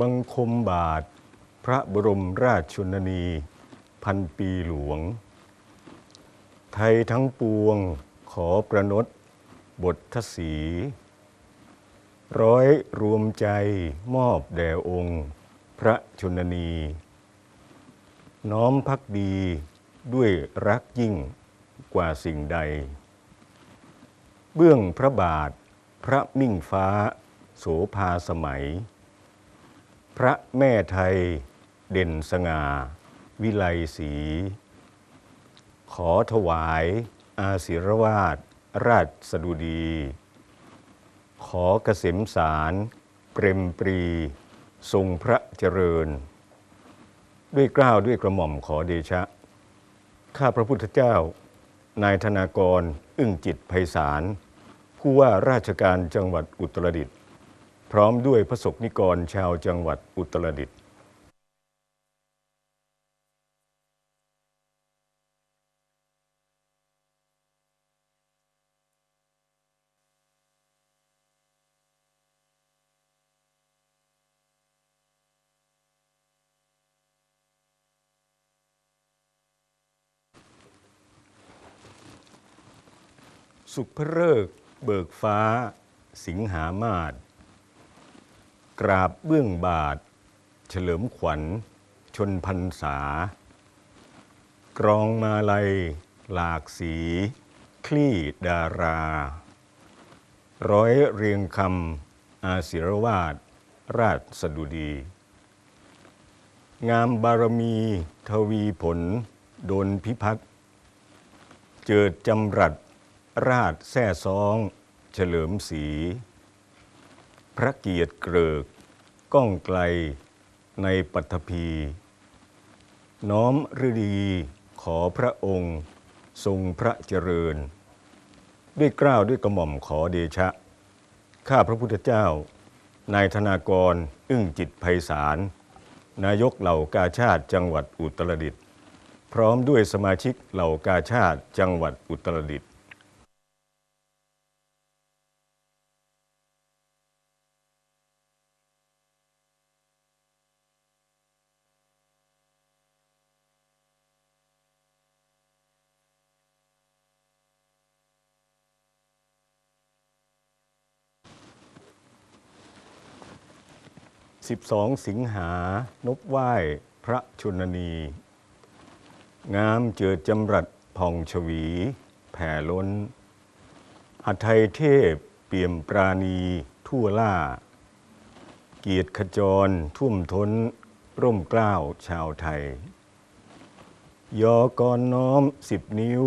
บังคมบาท พระบรมราชชนนี พันปีหลวง ไทยทั้งปวงขอประนดบททศี ร้อยรวมใจมอบแด่องค์ พระชนนี น้อมพักดีด้วยรักยิ่งกว่าสิ่งใด เบื้องพระบาทพระมิ่งฟ้า โสภาสมัย พระแม่ไทยเด่นสง่า วิไลศรีขอถวายอาศิรวาสราชสดุดี ขอเกษมสารเปรมปรี ทรงพระเจริญ ด้วยเกล้าวด้วยกระหม่อมขอเดชะ ข้าพระพุทธเจ้า นายธนากร อึ้งจิตไพศาล ผู้ว่าราชการจังหวัดอุตรดิตถ์ พร้อมด้วยพระสกนิกรชาวจังหวัดอุตรดิตถ์สุภเริกษ์เบิกฟ้า สิงหามาศ กราบเบื้องบาท เฉลิมขวัญ ชนพันษากรองมาลัย หลากสี คลี่ดารา ร้อยเรียงคำอาศิรวาสราชสดุดี งามบารมีทวีผล โดนพิพัฒน์เจิดจำรัดราชแท่ซอง เฉลิมศรี พระเกียรติเกริก ก้องไกลในปัทภี น้อมฤดีขอพระองค์ ทรงพระเจริญ ด้วยเกล้าวด้วยกระหม่อมขอเดชะ ข้าพระพุทธเจ้า นายธนากร อึ้งจิตไพศาล นายกเหล่ากาชาติจังหวัดอุตรดิตถ์พร้อมด้วยสมาชิกเหล่ากาชาติจังหวัดอุตรดิตถ์ 12 สิงหานบไหว้พระชนนี งามเจิดจำรัดผ่องชวี แผ่ล้นหัไทยเทพเปี่ยมปราณีทั่วล่า เกียรติขจรทุ่มท้น ร่มเกล้าวชาวไทย ยอกรน้อมสิบนิ้ว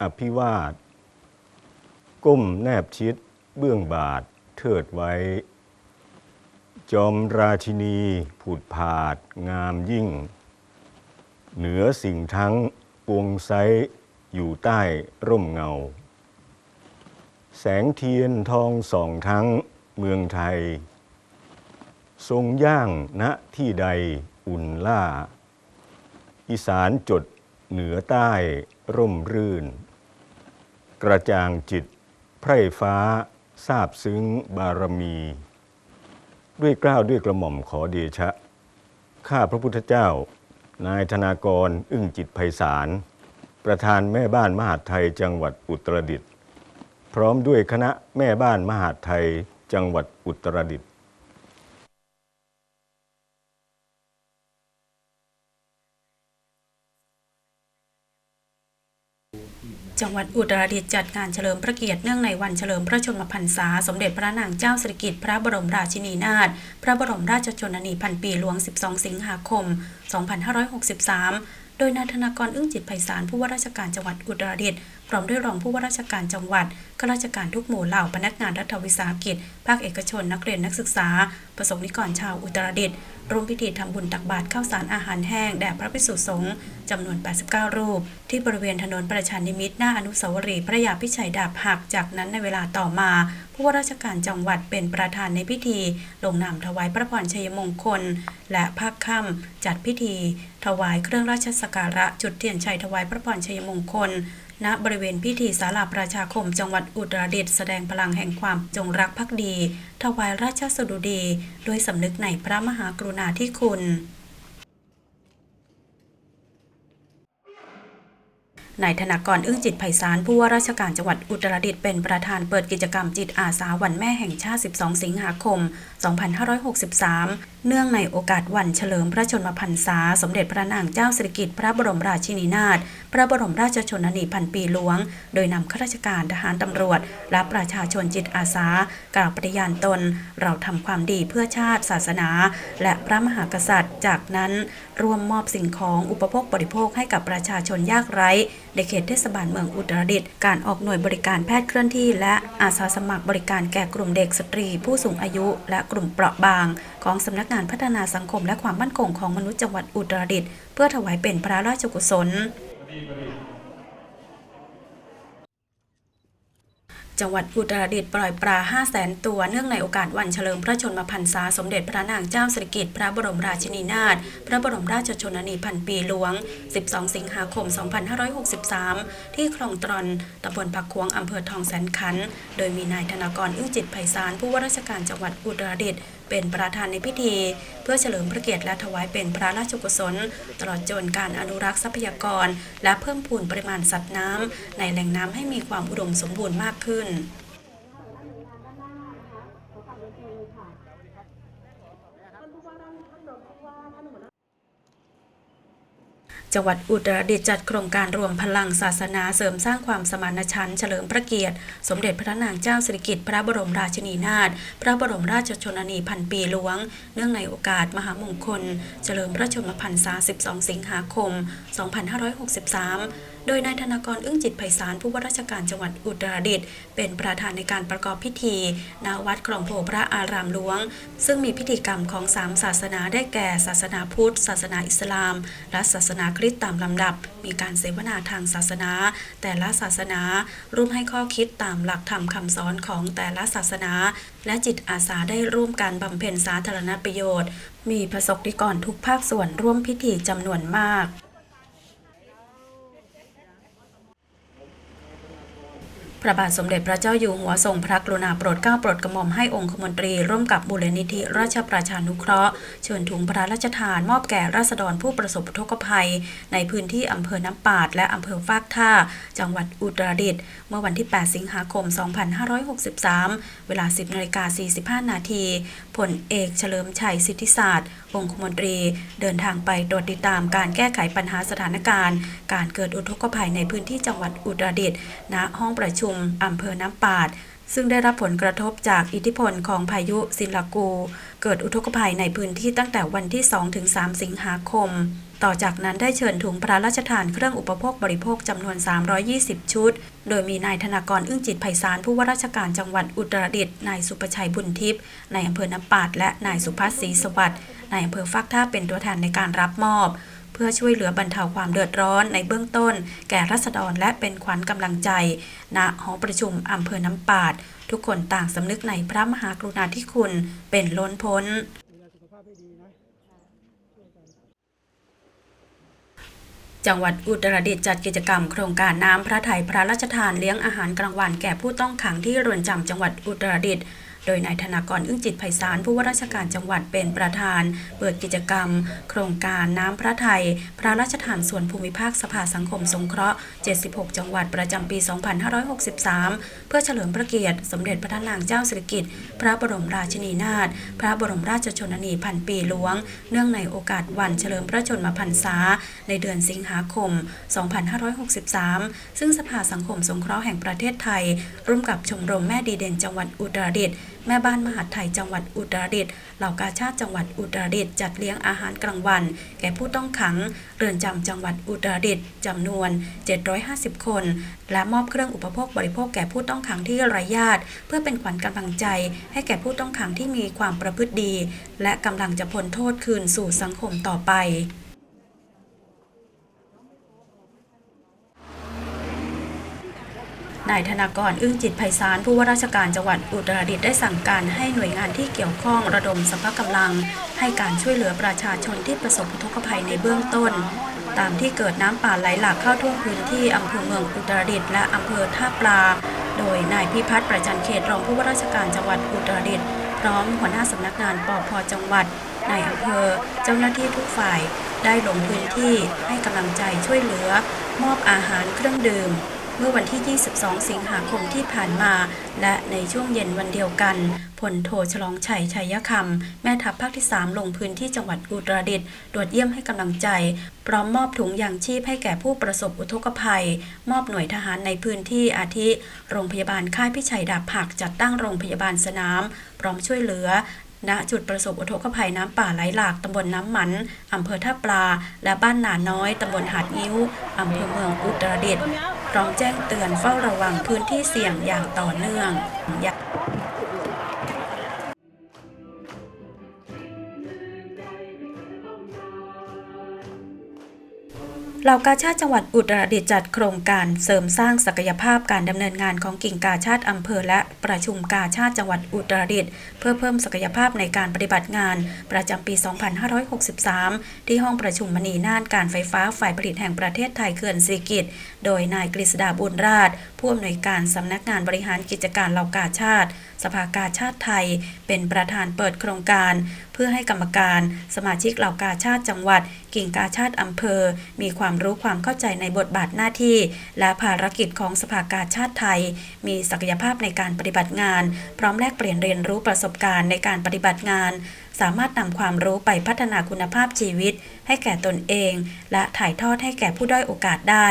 อภิวาท ก้มแนบชิดเบื้องบาทเทิดไว้ จอมราชินีผุดผาดงามยิ่ง เหนือสิ่งทั้งปวงไซอยู่ใต้ร่มเงา แสงเทียนทองส่องทั้งเมืองไทย ทรงย่างณที่ใดอุ่นล่า อีสานจดเหนือใต้ร่มรื่น กระจ่างจิตไพร่ฟ้าทราบซึ้งบารมี ด้วยเกล้าวด้วยกระหม่อมขอเดชะ ข้าพระพุทธเจ้า นายธนากร อึ้งจิตไพศาล ประธานแม่บ้านมหาดไทยจังหวัดอุตรดิตถ์พร้อมด้วยคณะแม่บ้านมหาดไทยจังหวัดอุตรดิตถ์ จังหวัดอุตรดิตถ์จัดงานเฉลิมพระเกียรติเนื่องในวันเฉลิมพระชนมพรรษา สมเด็จพระนางเจ้าสิริกิติ์พระบรมราชินีนาถพระบรมราชชนนีพันปีหลวง 12 สิงหาคม 2563 โดยนายธนากรอึ้งจิตไพศาลผู้ว่าราชการจังหวัดอุตรดิตถ์พร้อมด้วยรองผู้ว่าราชการจังหวัดข้าราชการทุกหมู่เหล่าพนักงานรัฐวิสาหกิจ ภาคเอกชนนักเรียนนักศึกษา ประสงนิกรชาวอุตรดิตถ์ ร่วมพิธีทำบุญตักบาตรข้าวสารอาหารแห้งแด่พระภิกษุสงฆ์จำนวน 89 รูป ที่บริเวณถนนประชานิมิตหน้าอนุสาวรีย์พระยาพิชัยดาบหัก จากนั้นในเวลาต่อมา ผู้ว่าราชการจังหวัดเป็นประธานในพิธี ลงนามถวายพระพรชัยมงคล และภาคค่ำจัดพิธี ถวายเครื่องราชสักการะจุดเทียนชัยถวายพระพรชัยมงคล ณบริเวณพิธีศาลาประชาคมจังหวัดอุตรดิตถ์แสดงพลังแห่งความจงรักภักดีถวายราชสดุดีด้วยสำนึกในพระมหากรุณาธิคุณนายธนากรอึ้งจิตไพศาลผู้ว่าราชการจังหวัดอุตรดิตถ์เป็นประธานเปิดกิจกรรมจิตอาสาวันแม่แห่งชาติ 12 สิงหาคม 2563 เนื่องในโอกาสวันเฉลิมพระชนมพรรษา สมเด็จพระนางเจ้าสิริกิติ์พระบรมราชินีนาถพระบรมราชชนนีพันปีหลวง โดยนำข้าราชการทหารตำรวจ และประชาชนจิตอาสา กล่าวปฏิญาณตน เราทำความดีเพื่อชาติศาสนา และพระมหากษัตริย์ จากนั้นร่วมมอบสิ่งของอุปโภคบริโภคให้กับประชาชนยากไร้ในเขตเทศบาลเมืองอุตรดิตถ์การออกหน่วยบริการแพทย์เคลื่อนที่ และอาสาสมัครบริการแก่กลุ่มเด็กสตรี ผู้สูงอายุ และกลุ่มเปราะบาง ของสำนักงานพัฒนาสังคมและความมั่นคงของมนุษย์จังหวัดอุตรดิตถ์เพื่อถวายเป็นพระราชกุศลจังหวัดอุตรดิตถ์ปล่อยปลา 5 0 0แสนตัวเนื่องในโอกาสวันเฉลิมพระชนมพรรษาสมเด็จพระนางเจ้าสิริกิติ์พระบรมราชินีนาถ พระบรมราชชนนีพันปีหลวง 12 สิงหาคม 2563 ที่คลองตรอนตำบลปักควงอำเภอทองแสนขัน โดยมีนายธนากรอึ้งจิตไพศาลผู้ว่าราชการจังหวัดอุตรดิตถ์เป็นประธานในพิธี เพื่อเฉลิมพระเกียรติและถวายเป็นพระราชกุศล ตลอดจนการอนุรักษ์ทรัพยากร และเพิ่มพูนปริมาณสัตว์น้ำในแหล่งน้ำให้มีความอุดมสมบูรณ์มากขึ้น จังหวัดอุตรดิตถ์จัดโครงการรวมพลังศาสนาเสริมสร้างความสมานฉันท์เฉลิมพระเกียรติ สมเด็จพระนางเจ้าสิริกิติ์พระบรมราชินีนาถพระบรมราชชนนีพันปีหลวง เนื่องในโอกาสมหามงคล เฉลิมพระชนมพรรษา 12 สิงหาคม 2563 โดยนายธนากรอึ้งจิตไพศาลผู้ว่าราชการจังหวัดอุตรดิตถ์เป็นประธานในการประกอบพิธีณวัดคลองโพพระอารามหลวง ซึ่งมีพิธีกรรมของสามศาสนาได้แก่ ศาสนาพุทธ ศาสนาอิสลาม และศาสนาคริสต์ตามลำดับ มีการเสวนาทางศาสนา แต่ละศาสนาร่วมให้ข้อคิดตามหลักธรรมคำสอนของแต่ละศาสนา และจิตอาสาได้ร่วมการบำเพ็ญสาธารณประโยชน์ มีประสบนิกรทุกภาคส่วนร่วมพิธีจำนวนมาก พระบาทสมเด็จพระเจ้าอยู่หัวทรงพระกรุณาโปรดเกล้าโปรดกระหม่อมให้องคมนตรี ร่วมกับมูลนิธิราชประชานุเคราะห์ เชิญถุงพระราชทานมอบแก่ราษฎรผู้ประสบอุทกภัย ในพื้นที่อำเภอน้ำปาด และอำเภอฟากท่า จังหวัดอุตรดิตถ์เมื่อวันที่ 8 สิงหาคม 2563 เวลา 10นาฬิกา45 นาที ผลเอกเฉลิมชัยสิทธิศาสตร์องคมนตรี เดินทางไปตรวจติดตามการแก้ไขปัญหาสถานการณ์ การเกิดอุทกภัยในพื้นที่จังหวัดอุตรดิตถ์ณห้องประชุมอำเภอน้ำปาดซึ่งได้รับผลกระทบจากอิทธิพลของพายุซินลากู เกิดอุทกภัยในพื้นที่ตั้งแต่วันที่ 2-3 สิงหาคม ต่อจากนั้นได้เชิญถุงพระราชทานเครื่องอุปโภคบริโภคจำนวน 320 ชุด โดยมีนายธนากรอึ้งจิตไพศาลผู้ว่าราชการจังหวัดอุตรดิตถ์นายสุประชัยบุญทิพย์นายอำเภอน้ำปาดและนายสุพัฒน์ศรีสวัสดิ์นายอำเภอฟักท่าเป็นตัวแทนในการรับมอบ เพื่อช่วยเหลือบรรเทาความเดือดร้อนในเบื้องต้น แก่รัษฎรและเป็นขวัญกำลังใจ ณหอประชุมอำเภอน้ำปาด ทุกคนต่างสำนึกในพระมหากรุณาธิคุณเป็นล้นพ้น จังหวัดอุตรดิตถ์จัดกิจกรรมโครงการน้ำพระทัยพระราชทานเลี้ยงอาหารกลางวันแก่ผู้ต้องขังที่เรือนจำจังหวัดอุตรดิตถ์ โดยนายธนากรอึ้งจิตไพศาลผู้ว่าราชการจังหวัดเป็นประธาน เปิดกิจกรรม โครงการน้ำพระไทย พระราชทานส่วนภูมิภาคสภาสังคมสงเคราะห์ 76 จังหวัดประจำปี 2563 เพื่อเฉลิมพระเกียรติสมเด็จพระนางเจ้าสิริกิติ์พระบรมราชินีนาถพระบรมราชชนนีพันปีหลวง เนื่องในโอกาสวันเฉลิมพระชนมพรรษา ในเดือนสิงหาคม 2563 ซึ่งสภาสังคมสงเคราะห์แห่งประเทศไทย ร่วมกับชมรมแม่ดีเด่นจังหวัดอุตรดิตถ์ แม่บ้านมหาดไทยจังหวัดอุตรดิตถ์เหล่ากาชาติจังหวัดอุตรดิตถ์จัดเลี้ยงอาหารกลางวัน แก่ผู้ต้องขัง เรือนจำจังหวัดอุตรดิตถ์จำนวน 750 คน และมอบเครื่องอุปโภคบริโภคแก่ผู้ต้องขังที่ไร้ญาติ เพื่อเป็นขวัญกำลังใจ ให้แก่ผู้ต้องขังที่มีความประพฤติดี และกำลังจะพ้นโทษคืนสู่สังคมต่อไป นายธนากรอึ้งจิตไพศาลผู้ว่าราชการจังหวัดอุตรดิตถ์ได้สั่งการให้หน่วยงานที่เกี่ยวข้องระดมสรรพกำลัง ให้การช่วยเหลือประชาชนที่ประสบอุทกภัยในเบื้องต้น ตามที่เกิดน้ำป่าไหลหลากเข้าท่วมพื้นที่อำเภอเมืองอุตรดิตถ์และอำเภอท่าปลา โดยนายพิพัฒน์ประจันเขตรองผู้ว่าราชการจังหวัดอุตรดิตถ์พร้อมหัวหน้าสำนักงานปพจังหวัดนายอำเภอ เจ้าหน้าที่ทุกฝ่าย ได้ลงพื้นที่ให้กำลังใจช่วยเหลือ มอบอาหารเครื่องดื่ม เมื่อวันที่ 22 สิงหาคมที่ผ่านมา และในช่วงเย็นวันเดียวกันพลโทฉลองชัยชัยคำ แม่ทัพภาคที่ 3 ลงพื้นที่จังหวัดอุตรดิตถ์ตรวจเยี่ยมให้กำลังใจ พร้อมมอบถุงยางชีพให้แก่ผู้ประสบอุทกภัย มอบหน่วยทหารในพื้นที่อาทิ โรงพยาบาลค่ายพิชัยดาบผักจัดตั้งโรงพยาบาลสนาม พร้อมช่วยเหลือณจุดประสบอุทกภัยน้ำป่าไหลหลากตำบลน้ำหมันอำเภอท่าปลา และบ้านหนาน้อยตำบลหาดยิ้วอำเภอเมืองอุตรดิตถ์ พร้อมแจ้งเตือนเฝ้าระวังพื้นที่เสี่ยงอย่างต่อเนื่อง เหล่ากาชาติจังหวัดอุตรดิตถ์จัดโครงการเสริมสร้างศักยภาพการดำเนินงานของกิ่งกาชาติอำเภอและประชุมกาชาติจังหวัดอุตรดิตถ์เพื่อเพิ่มศักยภาพในการปฏิบัติงาน ประจำปี 2563 ที่ห้องประชุมมณีน่านการไฟฟ้าฝ่ายผลิตแห่งประเทศไทยเขื่อนสีกิจโดยนายกฤษดาบุญราชผู้อำนวยการสำนักงานบริหารกิจการเหล่ากาชาติ สภากาชาติไทย เป็นประธานเปิดโครงการ เพื่อให้กรรมการ สมาชิกเหล่ากาชาติจังหวัด กิ่งกาชาติอำเภอ มีความรู้ความเข้าใจในบทบาทหน้าที่ และภารกิจของสภากาชาติไทย มีศักยภาพในการปฏิบัติงาน พร้อมแลกเปลี่ยนเรียนรู้ประสบการณ์ในการปฏิบัติงาน สามารถนำความรู้ไปพัฒนาคุณภาพชีวิต ให้แก่ตนเอง และถ่ายทอดให้แก่ผู้ด้อยโอกาสได้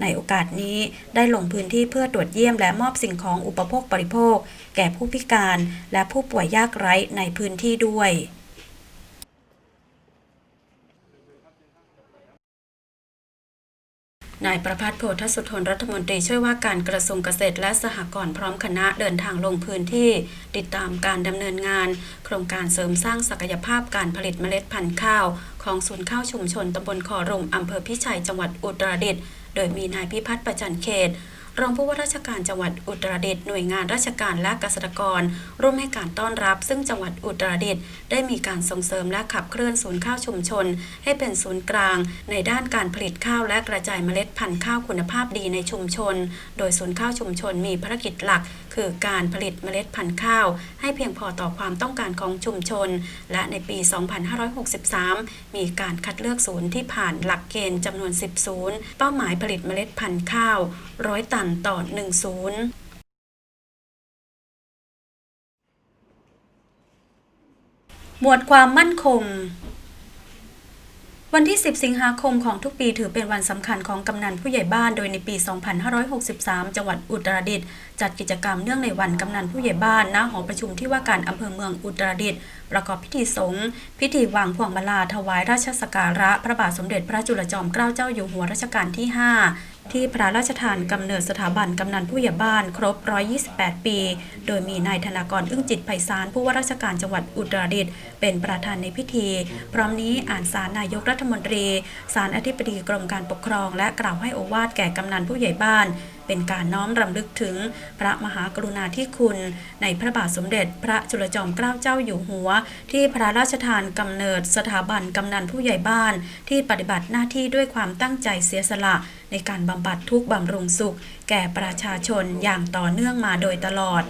ในโอกาสนี้ได้ลงพื้นที่เพื่อตรวจเยี่ยมและมอบสิ่งของอุปโภคบริโภค แก่ผู้พิการและผู้ป่วยยากไร้ในพื้นที่ด้วยนายประพัฒน์โพธสุทนรัฐมนตรีช่วยว่าการกระทรวงเกษตรและสหกรณ์พร้อมคณะเดินทางลงพื้นที่ ติดตามการดำเนินงาน โครงการเสริมสร้างศักยภาพการผลิตเมล็ดพันธุ์ข้าว ของศูนย์ข้าวชุมชนตำบลคอรงอำเภอพิชัยจังหวัดอุตรดิตถ์โดยมีนายพิพัฒน์ประจันเขต รองผู้ว่าราชการจังหวัดอุตรดิตถ์หน่วยงานราชการและเกษตรกร ร่วมให้การต้อนรับ ซึ่งจังหวัดอุตรดิตถ์ได้มีการส่งเสริมและขับเคลื่อนศูนย์ข้าวชุมชน ให้เป็นศูนย์กลาง ในด้านการผลิตข้าวและกระจายเมล็ดพันธุ์ข้าวคุณภาพดีในชุมชน โดยศูนย์ข้าวชุมชนมีภารกิจหลัก คือการผลิตเมล็ดพันธุ์ข้าว ให้เพียงพอต่อความต้องการของชุมชน และในปี 2563 มีการคัดเลือกศูนย์ที่ผ่านหลักเกณฑ์จำนวน 10 ศูนย์ เป้าหมายผลิตเมล็ดพันธุ์ข้าวร้อยตันต่อ 1 ศูนย์หมวดความมั่นคง วันที่ 10 สิงหาคมของทุกปีถือเป็นวันสำคัญของกำนันผู้ใหญ่บ้าน โดยในปี 2563 จังหวัดอุตรดิตถ์จัดกิจกรรมเนื่องในวันกำนันผู้ใหญ่บ้าน ณ หอประชุมที่ว่าการอำเภอเมืองอุตรดิตถ์ประกอบพิธีสงฆ์พิธีวางพวงมาลาถวายราชสกการะ พระบาทสมเด็จพระจุลจอมเกล้าเจ้าอยู่หัวรัชกาลที่ 5 ที่พระราชทานกำเนิดสถาบันกำนันผู้ใหญ่บ้านครบ 128 ปี โดยมีนายธนากรอึ้งจิตไพศาลผู้ว่าราชการจังหวัดอุตรดิตถ์เป็นประธานในพิธี พร้อมนี้อ่านสารนายกรัฐมนตรี สารอธิบดีกรมการปกครอง และกล่าวให้โอวาทแก่กำนันผู้ใหญ่บ้าน เป็นการน้อมรำลึกถึงพระมหากรุณาธิคุณ ในพระบาทสมเด็จพระจุลจอมเกล้าเจ้าอยู่หัว ที่พระราชทานกำเนิดสถาบันกำนันผู้ใหญ่บ้าน ที่ปฏิบัติหน้าที่ด้วยความตั้งใจเสียสละ ในการบำบัดทุกข์บำรุงสุข แก่ประชาชนอย่างต่อเนื่องมาโดยตลอด